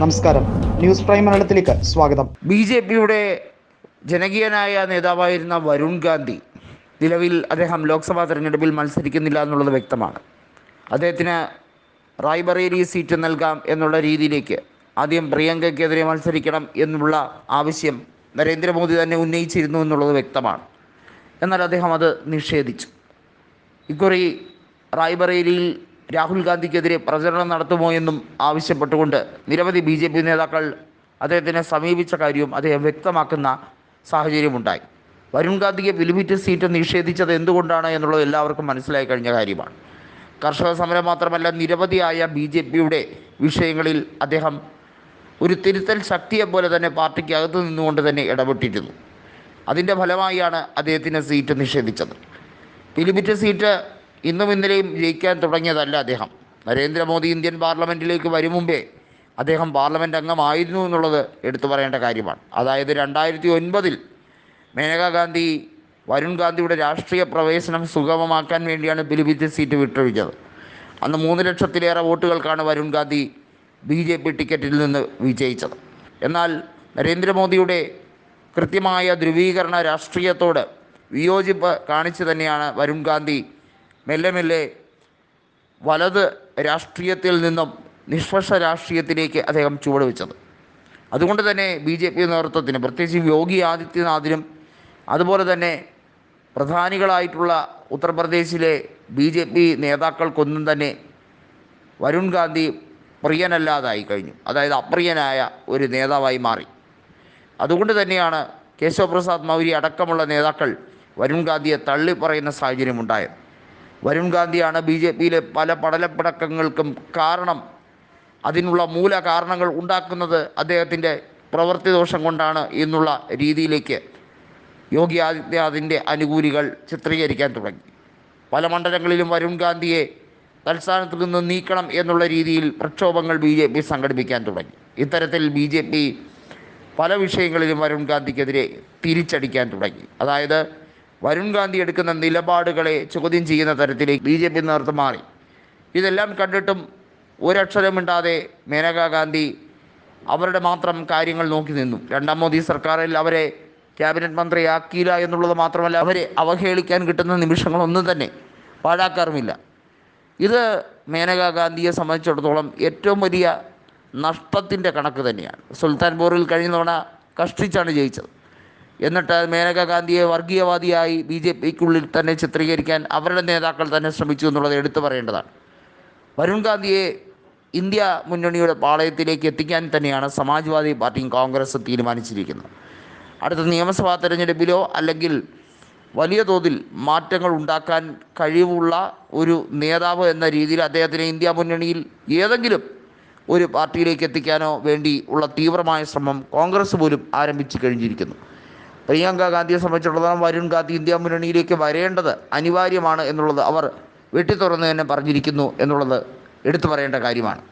നമസ്കാരം. News prime മലയാളത്തിലേക്ക് സ്വാഗതം. ബി ജെ പിയുടെ ജനകീയനായ നേതാവായിരുന്ന വരുൺ ഗാന്ധി നിലവിൽ അദ്ദേഹം ലോക്സഭാ തെരഞ്ഞെടുപ്പിൽ മത്സരിക്കുന്നില്ല എന്നുള്ളത് വ്യക്തമാണ്. അദ്ദേഹത്തിന് റായ്ബറേലി സീറ്റ് നൽകാം എന്നുള്ള രീതിയിലേക്ക് ആദ്യം പ്രിയങ്കയ്ക്കെതിരെ മത്സരിക്കണം എന്നുള്ള ആവശ്യം നരേന്ദ്രമോദി തന്നെ ഉന്നയിച്ചിരുന്നു എന്നുള്ളത് വ്യക്തമാണ്. എന്നാൽ അദ്ദേഹം അത് നിഷേധിച്ചു. ഇക്കുറി റായ്ബറേലിയിൽ രാഹുൽ ഗാന്ധിക്കെതിരെ പ്രചരണം നടത്തുമോ എന്നും ആവശ്യപ്പെട്ടുകൊണ്ട് നിരവധി ബി ജെ പി നേതാക്കൾ അദ്ദേഹത്തിനെ സമീപിച്ച കാര്യവും അദ്ദേഹം വ്യക്തമാക്കുന്ന സാഹചര്യമുണ്ടായി. വരുൺ ഗാന്ധിക്ക് പിലിമിറ്റ് സീറ്റ് നിഷേധിച്ചത് എന്തുകൊണ്ടാണ് എന്നുള്ളത് എല്ലാവർക്കും മനസ്സിലായി കഴിഞ്ഞ കാര്യമാണ്. കർഷക സമരം മാത്രമല്ല നിരവധിയായ ബി ജെ പിയുടെ വിഷയങ്ങളിൽ അദ്ദേഹം ഒരു തിരുത്തൽ ശക്തിയെപ്പോലെ തന്നെ പാർട്ടിക്ക് അകത്ത് നിന്നുകൊണ്ട് തന്നെ ഇടപെട്ടിരുന്നു. അതിന്റെ ഫലമായാണ് അദ്ദേഹത്തിന് സീറ്റ് നിഷേധിച്ചത്. പിലിമിറ്റ് സീറ്റ് ഇന്നും ഇന്നലെയും ജയിക്കാൻ തുടങ്ങിയതല്ല അദ്ദേഹം. നരേന്ദ്രമോദി ഇന്ത്യൻ പാർലമെന്റിലേക്ക് വരും മുമ്പേ അദ്ദേഹം പാർലമെന്റ് അംഗമായിരുന്നു എന്നുള്ളത് എടുത്തു പറയേണ്ട കാര്യമാണ്. അതായത് രണ്ടായിരത്തി ഒൻപതിൽ മേനകാ ഗാന്ധി വരുൺ ഗാന്ധിയുടെ രാഷ്ട്രീയ പ്രവേശനം സുഗമമാക്കാൻ വേണ്ടിയാണ് പിലിഭിറ്റ് സീറ്റ് വിട്ടൊഴിച്ചത് അന്ന് മൂന്ന് ലക്ഷത്തിലേറെ വോട്ടുകൾക്കാണ് Varun Gandhi B J P ടിക്കറ്റിൽ നിന്ന് വിജയിച്ചത്. എന്നാൽ നരേന്ദ്രമോദിയുടെ കൃത്യമായ ധ്രുവീകരണ രാഷ്ട്രീയത്തോട് വിയോജിപ്പ് കാണിച്ചു തന്നെയാണ് വരുൺ ഗാന്ധി മെല്ലെ മെല്ലെ വലത് രാഷ്ട്രീയത്തിൽ നിന്നും നിഷ്പക്ഷ രാഷ്ട്രീയത്തിലേക്ക് അദ്ദേഹം ചുവട് വെച്ചത് അതുകൊണ്ട് തന്നെ ബി ജെ പി നേതൃത്വത്തിന് പ്രത്യേകിച്ച് യോഗി ആദിത്യനാഥിനും അതുപോലെ തന്നെ പ്രധാനികളായിട്ടുള്ള ഉത്തർപ്രദേശിലെ ബി ജെ പി നേതാക്കൾക്കൊന്നും തന്നെ വരുൺ ഗാന്ധി പ്രിയനല്ലാതായി കഴിഞ്ഞു. അതായത് അപ്രിയനായ ഒരു നേതാവായി മാറി. അതുകൊണ്ട് തന്നെയാണ് കേശവപ്രസാദ് മൗര്യ അടക്കമുള്ള നേതാക്കൾ വരുൺ ഗാന്ധിയെ തള്ളി പറയുന്ന സാഹചര്യമുണ്ടായത്. വരുൺ ഗാന്ധിയാണ് ബി ജെ പിയിലെ പല പടലപ്പിടക്കങ്ങൾക്കും കാരണം. അതിനുള്ള മൂല കാരണങ്ങൾ ഉണ്ടാക്കുന്നത് അദ്ദേഹത്തിന്റെ പ്രവൃത്തി ദോഷം കൊണ്ടാണ് എന്നുള്ള രീതിയിലേക്ക് യോഗി ആദിത്യനാഥിന്റെ അനുകൂലികൾ ചിത്രീകരിക്കാൻ തുടങ്ങി. പല മണ്ഡലങ്ങളിലും വരുൺ ഗാന്ധിയെ തൽസ്ഥാനത്ത് നിന്ന് നീക്കണം എന്നുള്ള രീതിയിൽ പ്രക്ഷോഭങ്ങൾ ബി ജെ പി സംഘടിപ്പിക്കാൻ തുടങ്ങി. ഇത്തരത്തിൽ ബി ജെ പി പല വിഷയങ്ങളിലും വരുൺ ഗാന്ധിക്കെതിരെ തിരിച്ചടിക്കാൻ തുടങ്ങി. അതായത് വരുൺ ഗാന്ധി എടുക്കുന്ന നിലപാടുകളെ ചോദ്യം ചെയ്യുന്ന തരത്തിലേക്ക് ബി ജെ പി നേതൃത്വം മാറി. ഇതെല്ലാം കണ്ടിട്ടും ഒരക്ഷരമിണ്ടാതെ മേനകാ ഗാന്ധി അവരുടെ മാത്രം കാര്യങ്ങൾ നോക്കി നിന്നു. രണ്ടാം മോദി സർക്കാരിൽ അവരെ ക്യാബിനറ്റ് മന്ത്രിയാക്കിയില്ല എന്നുള്ളത് മാത്രമല്ല അവരെ അവഹേളിക്കാൻ കിട്ടുന്ന നിമിഷങ്ങളൊന്നും തന്നെ പാഴാക്കാറുമില്ല. ഇത് മേനകാ ഗാന്ധിയെ സംബന്ധിച്ചിടത്തോളം ഏറ്റവും വലിയ നഷ്ടത്തിന്റെ കണക്ക് തന്നെയാണ്. സുൽത്താൻപൂറിൽ കഴിഞ്ഞ തവണ കഷ്ടിച്ചാണ് ജയിച്ചത്. എന്നിട്ട് മേനകാ ഗാന്ധിയെ വർഗീയവാദിയായി ബി ജെ പിക്കുള്ളിൽ തന്നെ ചിത്രീകരിക്കാൻ അവരുടെ നേതാക്കൾ തന്നെ ശ്രമിച്ചു എന്നുള്ളത് എടുത്തു പറയേണ്ടതാണ്. വരുൺ ഗാന്ധിയെ ഇന്ത്യ മുന്നണിയുടെ പാളയത്തിലേക്ക് എത്തിക്കാൻ തന്നെയാണ് സമാജ്വാദി പാർട്ടിയും കോൺഗ്രസ് തീരുമാനിച്ചിരിക്കുന്നത്. അടുത്ത നിയമസഭാ തെരഞ്ഞെടുപ്പിലോ അല്ലെങ്കിൽ വലിയ തോതിൽ മാറ്റങ്ങൾ ഉണ്ടാക്കാൻ കഴിവുള്ള ഒരു നേതാവ് എന്ന രീതിയിൽ അദ്ദേഹത്തിന് ഇന്ത്യ മുന്നണിയിൽ ഏതെങ്കിലും ഒരു പാർട്ടിയിലേക്ക് എത്തിക്കാനോ വേണ്ടി ഉള്ള തീവ്രമായ ശ്രമം കോൺഗ്രസ് പോലും ആരംഭിച്ചു കഴിഞ്ഞിരിക്കുന്നു. പ്രിയങ്ക ഗാന്ധിയെ സംബന്ധിച്ചിടത്തോളം വരുൺ ഗാന്ധി ഇന്ത്യ മുന്നണിയിലേക്ക് വരേണ്ടത് അനിവാര്യമാണ് എന്നുള്ളത് അവർ വെട്ടിത്തുറന്ന് തന്നെ പറഞ്ഞിരിക്കുന്നു എന്നുള്ളത് എടുത്തു പറയേണ്ട കാര്യമാണ്.